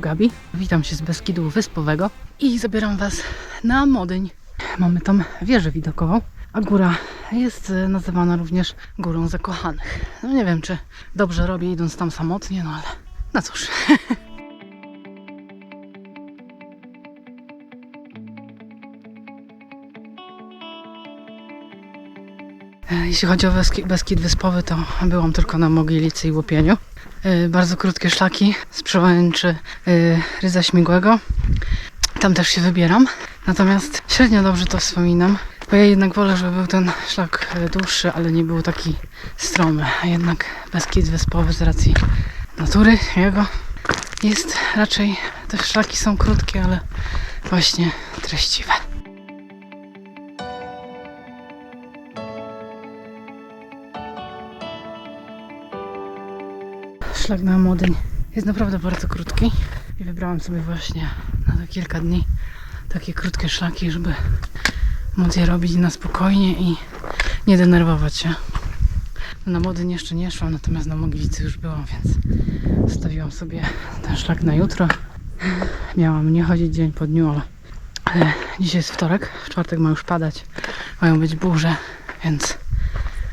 Gabi. Witam się z Beskidu Wyspowego i zabieram Was na Modyń. Mamy tam wieżę widokową, a góra jest e, nazywana również Górą Zakochanych. No nie wiem, czy dobrze robię idąc tam samotnie, no ale no cóż. E, Jeśli chodzi o Beski- Beskid Wyspowy, to byłam tylko na Mogielicy i Łopieniu. E, Bardzo krótkie szlaki z przełęczy e, Ryza Śmigłego. Tam też się wybieram. Natomiast średnio dobrze to wspominam, bo ja jednak wolę, żeby był ten szlak e, dłuższy, ale nie był taki stromy. A jednak Beskid Wyspowy z racji natury jego jest raczej, te szlaki są krótkie, ale właśnie treściwe. Szlak na Modyń jest naprawdę bardzo krótki i wybrałam sobie właśnie na te kilka dni takie krótkie szlaki, żeby móc je robić na spokojnie i nie denerwować się. Na Modyń jeszcze nie szłam, natomiast na Moglicy już byłam, więc zostawiłam sobie ten szlak na jutro. Miałam nie chodzić dzień po dniu, ale, ale dzisiaj jest wtorek, w czwartek ma już padać, mają być burze, więc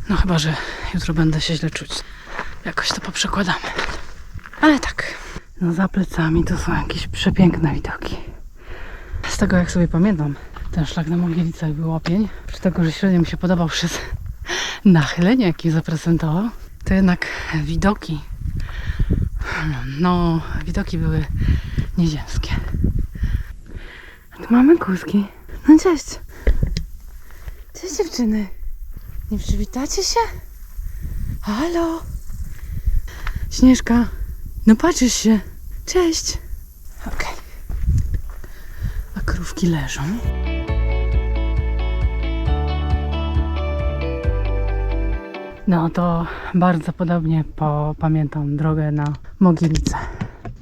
no chyba, że jutro będę się źle czuć. Jakoś to poprzekładamy. Ale tak. No za plecami to są jakieś przepiękne widoki. Z tego jak sobie pamiętam, ten szlak na Mogielicach był łopień. Przy tego, że średnio mi się podobał przez nachylenie, jakie zaprezentował, to jednak widoki, no widoki były nieziemskie. A tu mamy kózki. No cześć. Cześć dziewczyny. Nie przywitacie się? Halo? Śnieżka, no patrzysz się. Cześć. Okej. A krówki leżą. No to bardzo podobnie po, pamiętam drogę na Mogielicę.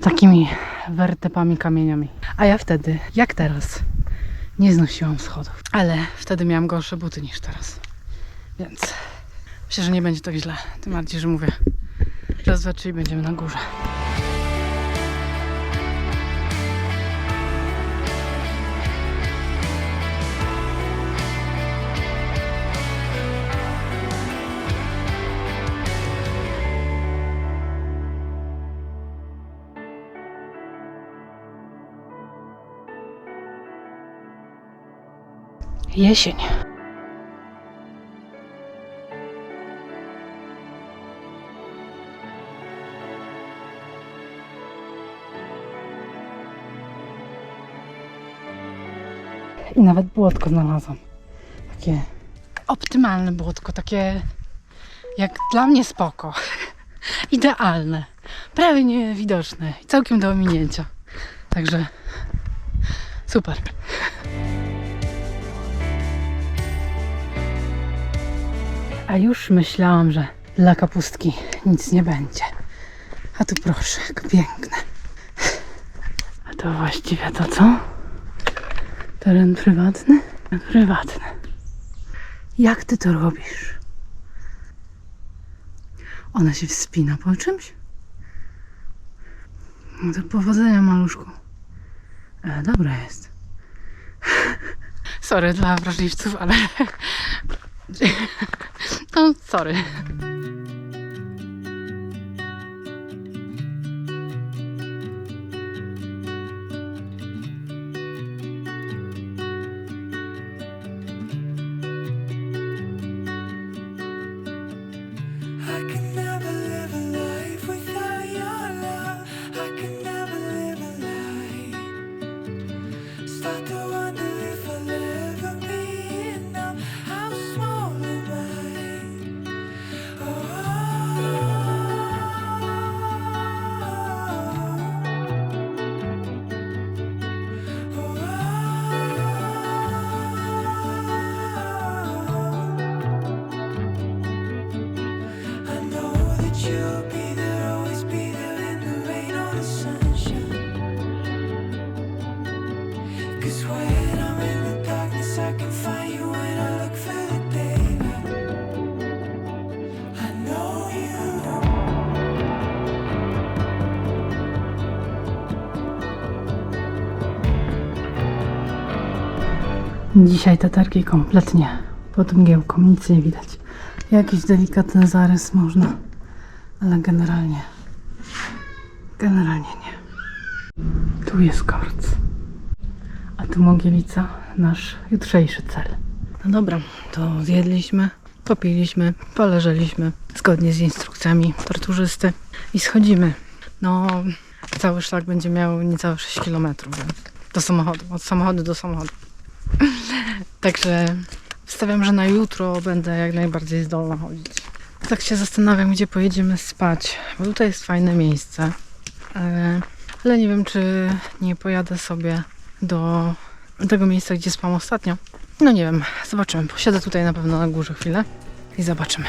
Takimi wertepami, kamieniami. A ja wtedy, jak teraz, nie znosiłam schodów. Ale wtedy miałam gorsze buty niż teraz. Więc myślę, że nie będzie tak źle. Tym bardziej, że mówię, raz, dwa, trzy i będziemy na górze. Jesień. I nawet błotko znalazłam. Takie optymalne błotko, takie jak dla mnie spoko. Idealne. Prawie niewidoczne i całkiem do ominięcia. Także super. A już myślałam, że dla kapustki nic nie będzie. A tu proszę, jak piękne. A to właściwie to co? Teren prywatny? Prywatny. Jak ty to robisz? Ona się wspina po czymś? No to powodzenia, maluszku. E, dobra jest. Sorry dla wrażliwców, ale... No, sorry. Dzisiaj tatarki kompletnie pod mgiełką, nic nie widać. Jakiś delikatny zarys można, ale generalnie, generalnie nie. Tu jest korc, a tu Mogielica, nasz jutrzejszy cel. No dobra, to zjedliśmy, popiliśmy, poleżeliśmy zgodnie z instrukcjami torturzysty i schodzimy. No, cały szlak będzie miał niecałe 6 km, więc do samochodu, od samochodu do samochodu. Także wstawiam, że na jutro będę jak najbardziej zdolna chodzić. Tak się zastanawiam, gdzie pojedziemy spać, bo tutaj jest fajne miejsce. Ale, ale nie wiem, czy nie pojadę sobie do tego miejsca, gdzie spałam ostatnio. No nie wiem, zobaczymy. Posiedzę tutaj na pewno na górze chwilę i zobaczymy.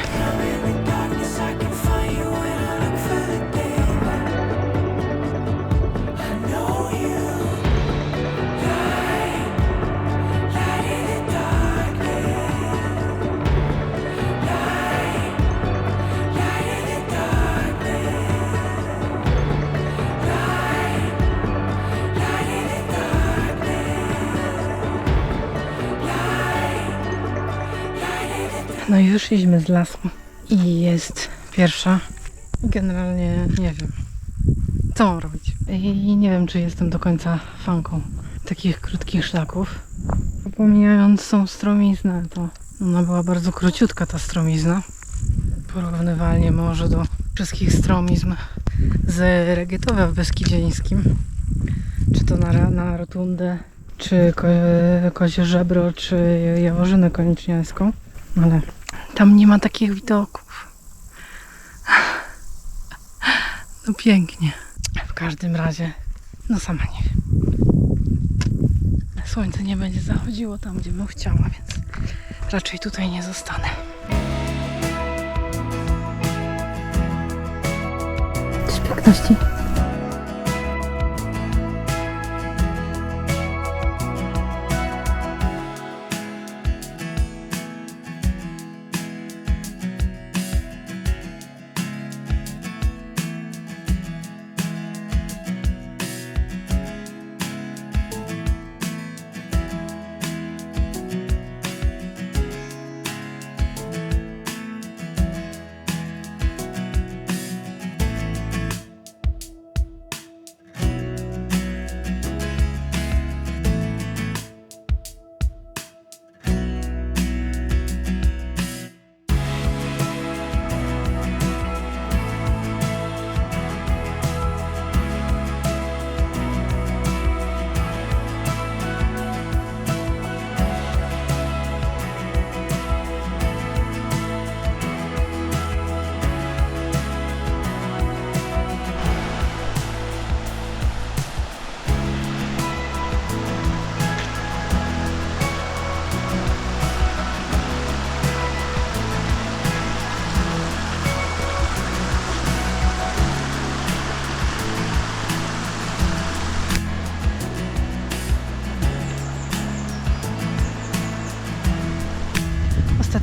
No i wyszliśmy z lasu i jest pierwsza. Generalnie nie wiem, co mam robić. I nie wiem, czy jestem do końca fanką takich krótkich szlaków. Pomijając tą stromiznę, to ona była bardzo króciutka ta stromizna. Porównywalnie może do wszystkich stromizm z Regietowa w Beskidzieńskim. Czy to na, na Rotundę, czy ko, Kozie Żebro, czy Jaworzynę Konieczniańską. Ale tam nie ma takich widoków. No pięknie. W każdym razie, no sama nie wiem. Słońce nie będzie zachodziło tam, gdzie bym chciała, więc raczej tutaj nie zostanę. Cześć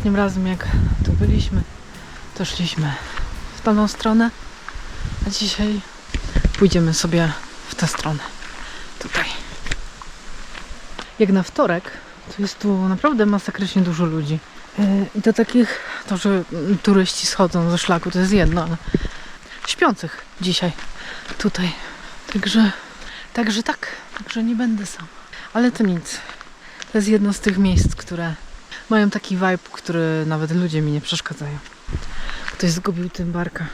Ostatnim razem jak tu byliśmy, to szliśmy w tamtą stronę, a dzisiaj pójdziemy sobie w tę stronę. Tutaj. Jak na wtorek, to jest tu naprawdę masakrycznie dużo ludzi. Yy, I to takich, to że turyści schodzą ze szlaku, to jest jedno, ale śpiących dzisiaj tutaj. Także, także tak, także nie będę sam. Ale to nic. To jest jedno z tych miejsc, które mają taki vibe, który nawet ludzie mi nie przeszkadzają. Ktoś zgubił tym barka.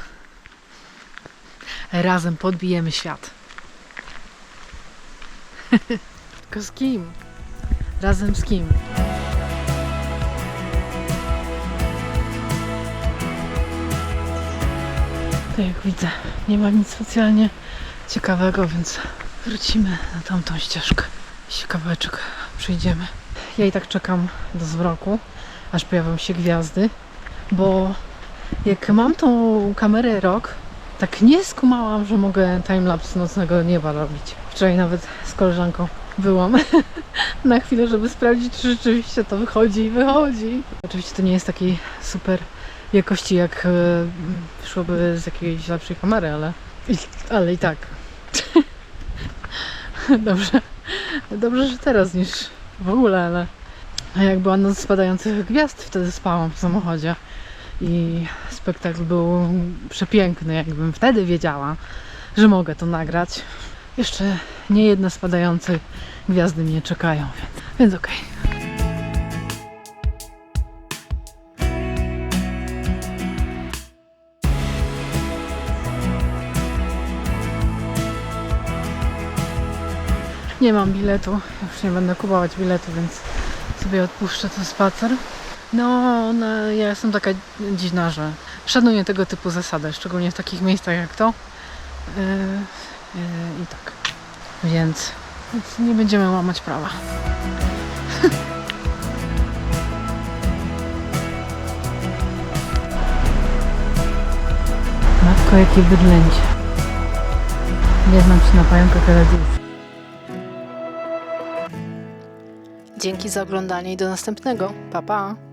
Razem podbijemy świat. Tylko z kim? Razem z kim? To jak widzę, nie ma nic specjalnie ciekawego, więc wrócimy na tamtą ścieżkę. Jeśli kawałeczek przyjdziemy. Ja i tak czekam do zwroku, aż pojawią się gwiazdy, bo jak mam tą kamerę rok, tak nie skumałam, że mogę timelapse nocnego nieba robić. Wczoraj nawet z koleżanką byłam na chwilę, żeby sprawdzić, czy rzeczywiście to wychodzi i wychodzi. Oczywiście to nie jest takiej super jakości, jak e, szłoby z jakiejś lepszej kamery, ale, i- ale i tak. Dobrze. Dobrze, że teraz niż w ogóle, ale jak była noc spadających gwiazd, wtedy spałam w samochodzie. I spektakl był przepiękny. Jakbym wtedy wiedziała, że mogę to nagrać. Jeszcze nie jedne spadające gwiazdy mnie czekają, więc, więc okej. Nie mam biletu, już nie będę kupować biletu, więc sobie odpuszczę ten spacer. No, no, ja jestem taka dziwna, że szanuję tego typu zasady, szczególnie w takich miejscach jak to. Yy, yy, I tak. Więc, więc nie będziemy łamać prawa. Matko, jakie bydlęcie. Nie znam się na pająkach, ale Dzięki za oglądanie i do następnego. Pa, pa!